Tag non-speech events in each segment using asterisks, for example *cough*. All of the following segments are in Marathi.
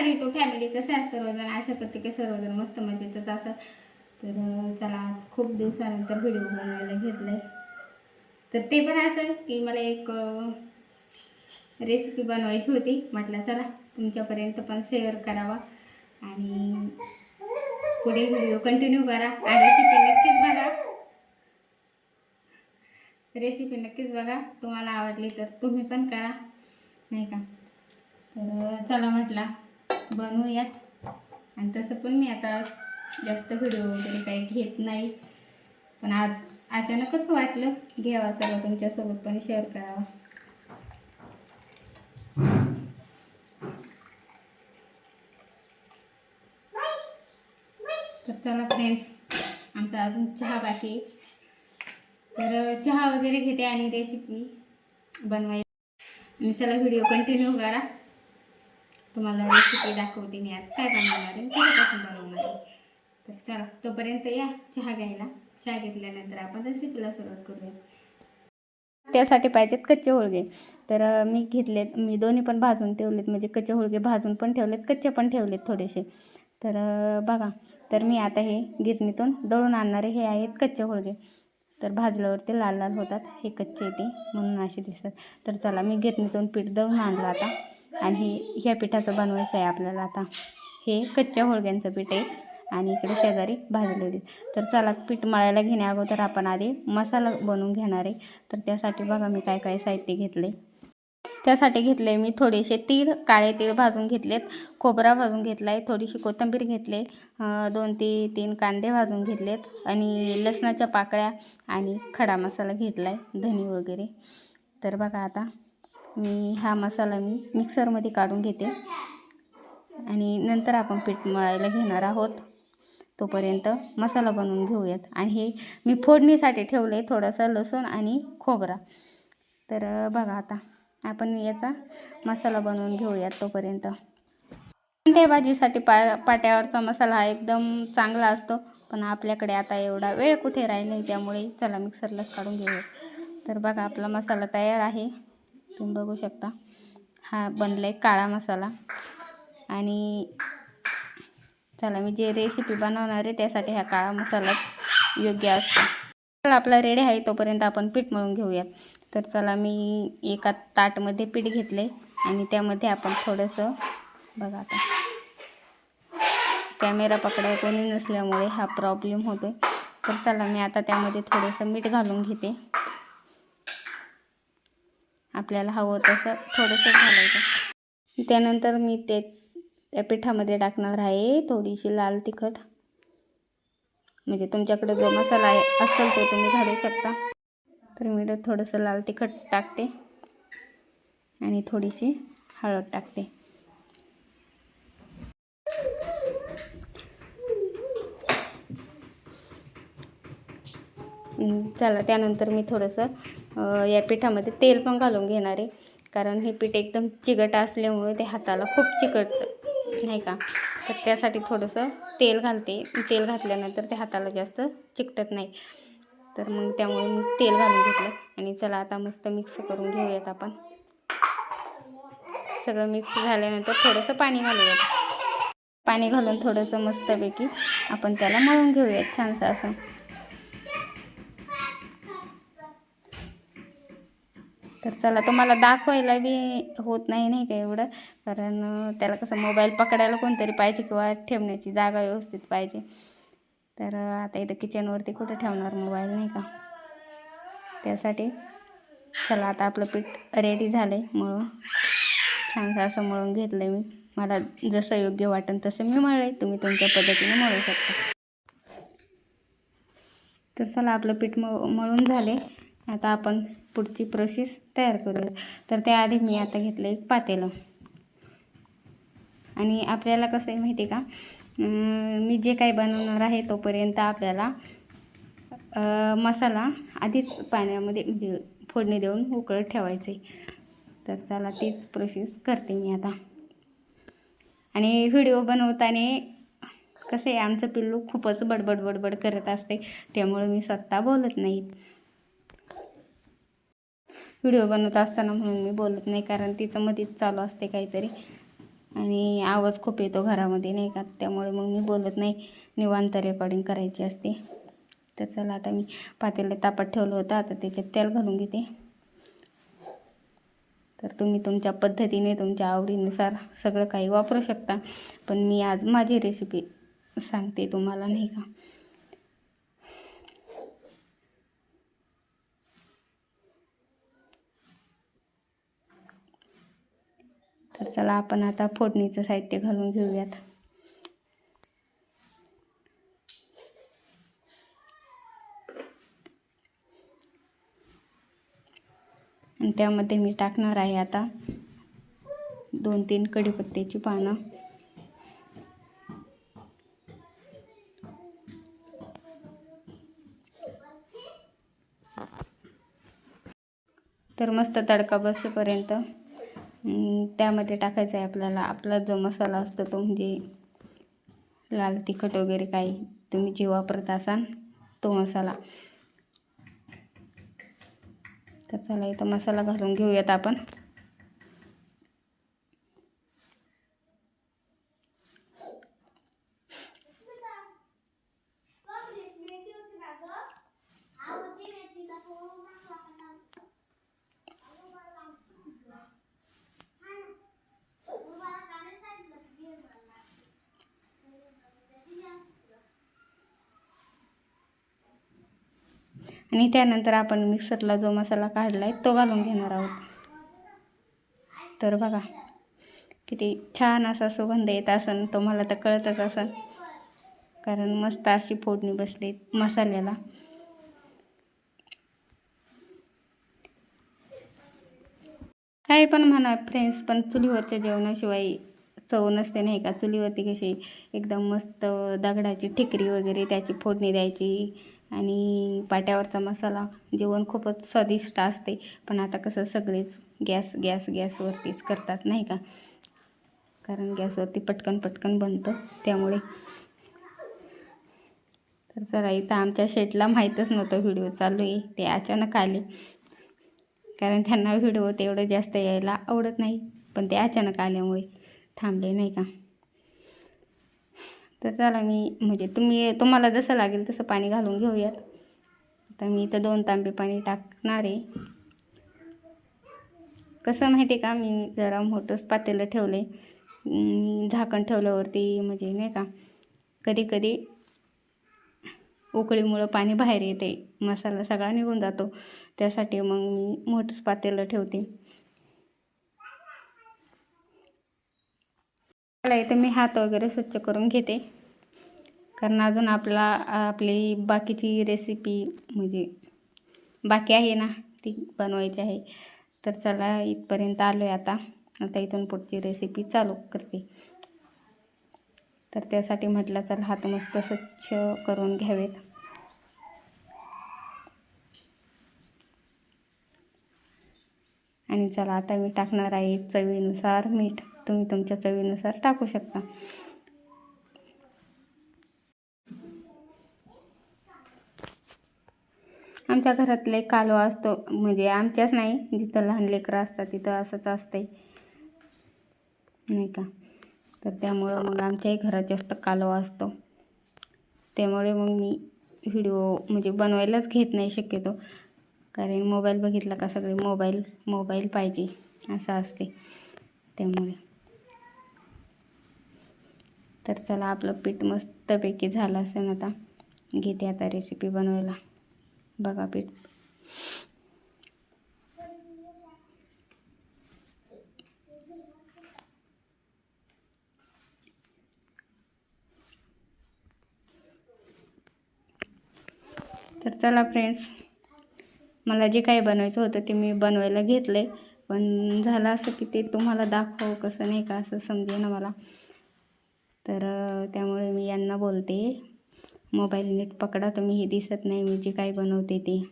नमस्कार युट्यूब फॅमिली कसं आहे सर्वजण? अशा करते की सर्वजण मस्त मजेतच असं तर चला आज खूप दिवसानंतर व्हिडिओ बनवायला घेतलाय. तर ते पण असं की मला एक रेसिपी बनवायची होती. म्हटलं चला तुमच्यापर्यंत पण शेअर करावा. आणि पुढे व्हिडिओ कंटिन्यू करा. आणि रेसिपी नक्कीच बघा. रेसिपी नक्कीच बघा. तुम्हाला आवडली तर तुम्ही पण करा. नाही का? तर चला म्हटला. बनवूयात. आणि तसं पण मी आता जास्त व्हिडिओ वगैरे काही घेत नाही. पण आज अचानकच वाटलं घ्यावा चला तुमच्यासोबत पण शेअर करावा. तर चला फ्रेंड्स आमचा अजून चहा बाकी तर चहा वगैरे घेते आणि रेसिपी बनवायला आणि चला व्हिडिओ कंटिन्यू करा. तुम्हाला रेसिपी दाखवते मी आज. काय बनवणार आहे? कशापासून बनवणार आहे? तर चला तोपर्यंत या चहा घ्यायला. चहा घेतल्यानंतर आपण रेसिपीला सुरुवात करूया. त्यासाठी पाहिजेत कच्चे होळगे. तर मी घेतलेत मी दोन्ही पण भाजून ठेवलेत. म्हणजे कच्चे होळगे भाजून पण ठेवलेत कच्चे पण ठेवलेत थोडेसे. तर बघा तर मी आता हे गिरणीतून दळून आणणारे हे आहेत कच्चे होळगे. तर भाजल्यावर ते लाल लाल होतात. हे कच्चे ते म्हणून असे दिसतात. तर चला मी गिरणीतून पीठ दळून आणलं आता. आणि हे ह्या पिठाचं बनवायचं आहे आपल्याला आता. हे कच्च्या होळग्यांचं पीठ आहे आणि इकडे शेजारी भाजलेली तर चला पीठ मळायला घेण्या अगोदर आपण आधी मसाला बनवून घेणार आहे. तर त्यासाठी बघा मी काय काय साहित्य घेतले. त्यासाठी घेतले मी थोडेसे तीळ काळे तीळ भाजून घेतलेत खोबरा भाजून घेतला आहे थोडीशी कोथिंबीर घेतले दोन ते तीन कांदे भाजून घेतलेत आणि लसणाच्या पाकळ्या आणि खडा मसाला घेतला आहे धनी वगैरे. तर बघा आता मी हा मसाला मी मिक्सरमध्ये काढून घेते. आणि नंतर आपण पीठ मळायला घेणार आहोत. तोपर्यंत मसाला बनवून घेऊयात. आणि हे मी फोडणीसाठी ठेवलं आहे थोडंसं लसूण आणि खोबरा. तर बघा आता आपण याचा मसाला बनवून घेऊयात तोपर्यंत. कोणत्याही भाजीसाठी पा पाट्यावरचा मसाला हा एकदम चांगला असतो. पण आपल्याकडे आता एवढा वेळ कुठे राहिला आहे त्यामुळे चला मिक्सरलाच काढून घेऊयात. तर बघा आपला मसाला तयार आहे. तुम्ही बघू शकता. हा बनला आहे काळा मसाला. आणि चला मी जे रेसिपी बनवणार आहे त्यासाठी हा काळा मसालाच योग्य असतो. चला आपला रेडी आहे तोपर्यंत आपण पीठ मळून घेऊयात. तर चला मी एका ताटमध्ये पीठ घेतले आणि त्यामध्ये आपण थोडंसं बघा आता. कॅमेरा पकडाय कोणी नसल्यामुळे हा प्रॉब्लेम होतो आहे तर चला मी आता त्यामध्ये थोडंसं मीठ घालून घेते. आपल्याला हवं तसं थोडंसं घालायचं. त्यानंतर मी ते त्या पिठामध्ये टाकणार आहे थोडीशी लाल तिखट. म्हणजे तुमच्याकडे जो मसाला आहे असेल तो तुम्ही घालू शकता. तर मी थोडंसं लाल तिखट टाकते. आणि थोडीशी हळद टाकते. चला त्यानंतर मी थोडंसं या पिठामध्ये तेल पण घालून घेणार आहे. कारण हे पीठ एकदम चिकट असल्यामुळे ते हाताला खूप चिकट नाही का? तर त्यासाठी थोडंसं तेल घालते. तेल घातल्यानंतर ते हाताला जास्त चिकटत नाही. तर मग त्यामुळे मी तेल घालून घेतलं. आणि चला आता मस्त मिक्स करून घेऊयात आपण. सगळं मिक्स झाल्यानंतर थोडंसं पाणी घालूयात. पाणी घालून थोडंसं मस्तपैकी आपण त्याला मळून घेऊयात छानसं असं. तर चला तुम्हाला दाखवायला बी होत नाही नाही का एवढं? कारण त्याला कसं मोबाईल पकडायला कोणतरी पाहिजे किंवा ठेवण्याची जागा व्यवस्थित पाहिजे. तर आता इथं किचनवरती कुठं ठेवणार मोबाईल नाही का? त्यासाठी चला आता आपलं पीठ रेडी झालं आहे मळून. छानसं असं मळून घेतलं आहे मी. मला जसं योग्य वाटेल तसं मी मळले तुम्ही तुमच्या पद्धतीने मळू शकता. तर चला आपलं पीठ म मळून झाले आता आपण पुढची प्रोसेस तयार करूया. तर त्याआधी मी आता घेतलं एक पातेलं. आणि आपल्याला कसं आहे माहिती आहे का मी जे काही बनवणार आहे तोपर्यंत आपल्याला मसाला आधीच पाण्यामध्ये म्हणजे फोडणी देऊन उकळत ठेवायचं आहे तर चला तीच प्रोसेस करते मी आता. आणि व्हिडिओ बनवताना कसं आहे आमचं पिल्लू खूपच बडबड बडबड करत असते. त्यामुळे मी स्वतः बोलत नाही व्हिडिओ बनवत असताना म्हणून मी बोलत नाही कारण तिचं मध्येच चालू असते काहीतरी. आणि आवाज खूप येतो घरामध्ये नाही का? त्यामुळे मग मी बोलत नाही. निवांत रेकॉर्डिंग करायची असते. तर चला आता मी पातेला तापात ठेवलं होतं. आता त्याच्यात तेल घालून घेते. तर तुम्ही तुमच्या पद्धतीने तुमच्या आवडीनुसार सगळं काही वापरू शकता. पण मी आज माझी रेसिपी सांगते तुम्हाला नाही का? तर चला आपण आता फोडणीचं साहित्य घालून घेऊयात. आणि त्यामध्ये मी टाकणार आहे आता दोन तीन कढीपत्त्याची पानं. तर मस्त तडका बसेपर्यंत. त्यामध्ये टाकायचं आहे आपल्याला. आपला जो मसाला असतो तो म्हणजे लाल तिखट वगैरे काही तुम्ही जे वापरत असाल तो मसाला. तर चला इथं मसाला घालून घेऊयात आपण. आणि त्यानंतर आपण मिक्सरला जो मसाला काढला आहे तो घालून घेणार आहोत. तर बघा किती छान असा सुगंध येत असन तुम्हाला तर कळतच असन. कारण मस्त अशी फोडणी बसली मसाल्याला. काही पण म्हणा फ्रेंड्स पण चुलीवरच्या जेवणाशिवाय चव नसते नाही का? चुलीवरती कशी एकदम मस्त दगडाची ठिकरी वगैरे त्याची फोडणी द्यायची आणि पाट्यावरचा मसाला जेवण खूपच स्वादिष्ट असते. पण आता कसं सगळेच गॅस गॅस गॅसवरतीच करतात नाही का? कारण गॅसवरती पटकन पटकन बनतं त्यामुळे. तर जरा इथं आमच्या शेटला माहीतच नव्हतं व्हिडिओ चालू आहे. ते अचानक आले. कारण त्यांना व्हिडिओ तेवढं जास्त यायला आवडत नाही. पण ते अचानक आल्यामुळे थांबले नाही का? तर चला मी म्हणजे तुम्ही तुम्हाला जसं लागेल तसं पाणी घालून घेऊयात. आता मी इथं दोन तांबे पाणी टाकणार आहे. कसं माहिती आहे का मी जरा मोठंच पातेलं ठेवले झाकण ठेवल्यावरती म्हणजे नाही का कधी कधी उकळीमुळं पाणी बाहेर येते. मसाला सगळा निघून जातो. त्यासाठी मग मी मोठंच पातेलं ठेवते. मला इथं मी हात वगैरे स्वच्छ करून घेते. कारण अजून आपला आपली बाकीची रेसिपी म्हणजे बाकी आहे ना ती बनवायची आहे. तर चला इथपर्यंत आलो आहे आता. आता इथून पुढची रेसिपी चालू करते. तर त्यासाठी म्हटलं चला हात मस्त स्वच्छ करून घ्यावेत. आणि चला आता मी टाकणार आहे चवीनुसार मीठ. तुम्ही तुमच्या चवीनुसार टाकू शकता. आमच्या घरातले कालवा असतो म्हणजे आमच्याच नाही जिथं लहान लेकरं असतात तिथं असंच असतंय. नाही का? तर त्यामुळं मग आमच्याही घरात जास्त कालवा असतो. त्यामुळे मग मी व्हिडिओ म्हणजे बनवायलाच घेत नाही शक्यतो. कारण मोबाईल बघितला का सगळे मोबाईल मोबाईल पाहिजे असं असते. त्यामुळे. तर चला आपलं पीठ मस्तपैकी झालं असेल आता. घेते आता रेसिपी बनवायला. बघा पीठ. तर चला फ्रेंड्स मला जे काही बनवायचं होतं ते मी बनवायला घेतलं पण झालं असं की ते तुम्हाला दाखव कसं नाही का असं समजे ना मला. तर त्यामुळे मी यांना बोलते. मोबाईल नीट पकडा तुम्ही हे दिसत नाही मी जे काही बनवते ते.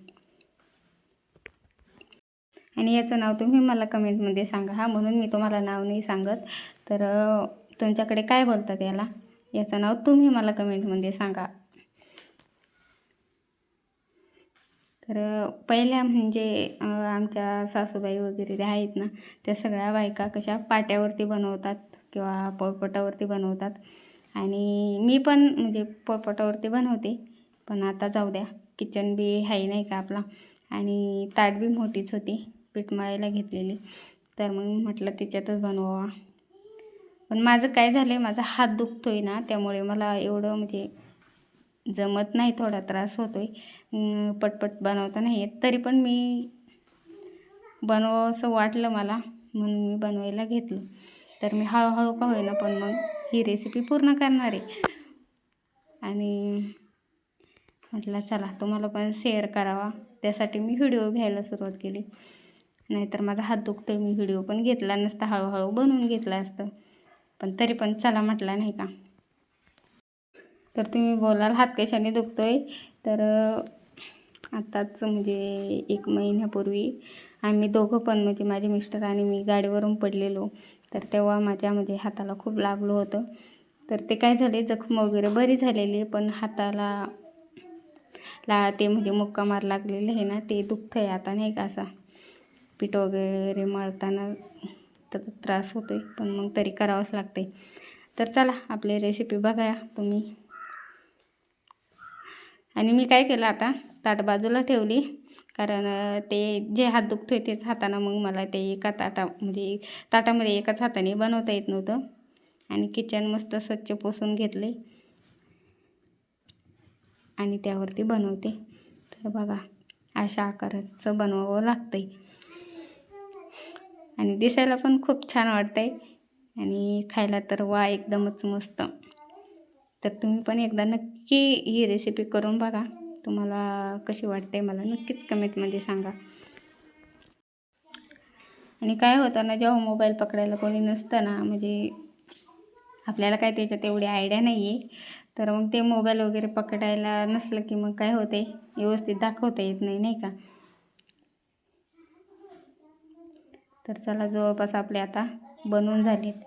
आणि याचं नाव तुम्ही मला कमेंटमध्ये सांगा. हा म्हणून मी तुम्हाला नाव नाही सांगत. तर तुमच्याकडे काय बोलतात याला? याचं नाव तुम्ही मला कमेंटमध्ये सांगा. तर पहिल्या म्हणजे आमच्या सासूबाई वगैरे त्या आहेत ना त्या सगळ्या बायका कशा पाट्यावरती बनवतात किंवा पोळपटावरती बनवतात. आणि मी पण म्हणजे पोळपटावरती बनवते पण आता जाऊ द्या किचन बी आहे नाही का आपला. आणि ताट बी मोठीच होती पीठ मळायला घेतलेली. तर मग म्हटलं त्याच्यातच बनवावा. पण माझं काय झालं आहे माझा हात दुखतो आहे ना त्यामुळे मला एवढं म्हणजे जमत नाही थोडा त्रास होतो आहे पटपट बनवता नाही येत. तरी पण मी बनवावं असं वाटलं मला. म्हणून मी बनवायला घेतलं. तर मी हळूहळू का होईना पण मग ही रेसिपी पूर्ण करणार आहे. आणि म्हटलं चला तुम्हाला पण शेअर करावा. त्यासाठी मी व्हिडिओ घ्यायला सुरुवात केली. नाहीतर माझा हात दुखतो मी व्हिडिओ पण घेतला नसता. हळूहळू बनवून घेतला असतं. पण तरी पण चला म्हटला नाही का? तर तुम्ही बोलाल हात कशाने दुखतो आहे तर आत्ताच म्हणजे एक महिन्यापूर्वी आम्ही दोघं पण म्हणजे माझे मिस्टर आणि मी गाडीवरून पडलेलो. तर तेव्हा माझ्या म्हणजे हाताला खूप लागलं होतं. तर ते काय झाले जखम वगैरे बरी झालेली पण हाताला ला ते म्हणजे मुक्का मार लागलेले आहे ना ते दुखतं आहे आता नाही का असा. पीठ वगैरे मळताना तर त्रास होतो आहे पण मग तरी करावंच लागते तर चला आपली रेसिपी बघा तुम्ही. आणि मी काय केलं आता? ताट बाजूला ठेवली. कारण ते जे हात दुखतो आहे तेच हातानं मग मला ते एका ताटा म्हणजे ताटामध्ये एकाच हाताने बनवता येत नव्हतं. आणि किचन मस्त स्वच्छ पोसून घेतले. आणि त्यावरती बनवते. तर बघा अशा आकाराचं बनवावं लागतं आहे आणि दिसायला पण खूप छान वाटतं आहे आणि खायला तर वा एकदमच मस्त. तर तुम्ही पण एकदा नक्की ही रेसिपी करून बघा. तुम्हाला कशी वाटते मला नक्कीच कमेंटमध्ये सांगा. आणि काय होतं ना जेव्हा मोबाईल पकडायला कोणी नसतं ना म्हणजे आपल्याला काय त्याच्यात एवढी आयडिया नाही आहे तर मग ते मोबाईल वगैरे पकडायला नसलं की मग काय होते? व्यवस्थित दाखवता येत नाही नाही का? तर चला जवळपास आपले आता बनवून झालेत.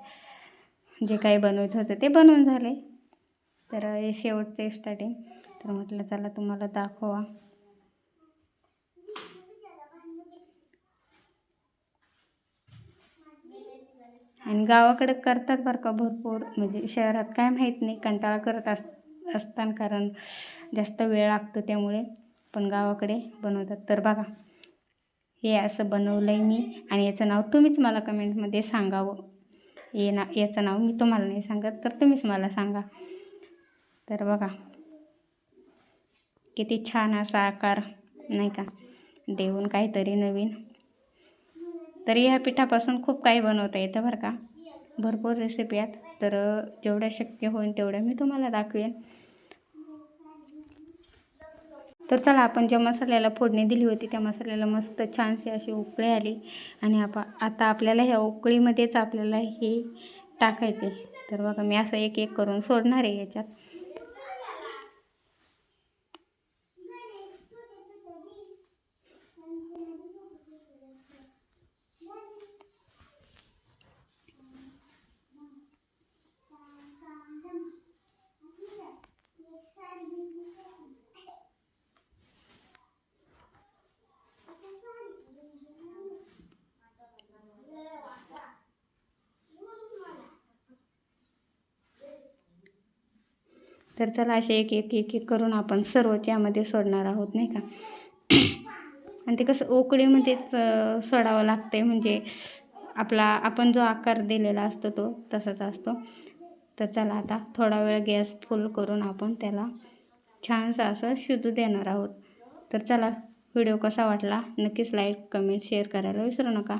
जे काही बनवायचं होतं ते बनवून झाले. तर हे शेवटचे स्टार्टिंग तर म्हटलं चला तुम्हाला दाखवा. आणि गावाकडे करतात बरं का भरपूर. म्हणजे शहरात काय माहीत नाही कंटाळा करत अस असताना कारण जास्त वेळ लागतो त्यामुळे. पण गावाकडे बनवतात. तर बघा हे असं बनवलं आहे मी आणि याचं नाव तुम्हीच मला कमेंटमध्ये सांगावं. हे ना याचं नाव मी तुम्हाला नाही सांगत तर तुम्हीच मला सांगा. तर बघा. किती छान असा आकार नाही का? देऊन काहीतरी नवीन. तरी ह्या पिठापासून खूप काही बनवता येतं बरं का? भरपूर रेसिपी आहेत. तर जेवढ्या शक्य होईल तेवढ्या मी तुम्हाला दाखवेन. तर चला आपण ज्या मसाल्याला फोडणी दिली होती त्या मसाल्याला मस्त छानशी अशी उकळी आली आणि आप आता आपल्याला ह्या उकळीमध्येच आपल्याला हे टाकायचे. तर बघा मी असं एक एक करून सोडणार आहे याच्यात. तर चला असे एक एक एक एक करून आपण सर्व यामध्ये सोडणार आहोत नाही का? *clears throat* आणि ते कसं ओकळीमध्येच सोडावं लागतं आहे म्हणजे आपला आपण जो आकार दिलेला असतो तो तसाच असतो. तर चला आता थोडा वेळ गॅस फुल करून आपण त्याला छानसं असं शिजू देणार आहोत. तर चला व्हिडिओ कसा वाटला? नक्कीच लाईक कमेंट शेअर करायला विसरू नका.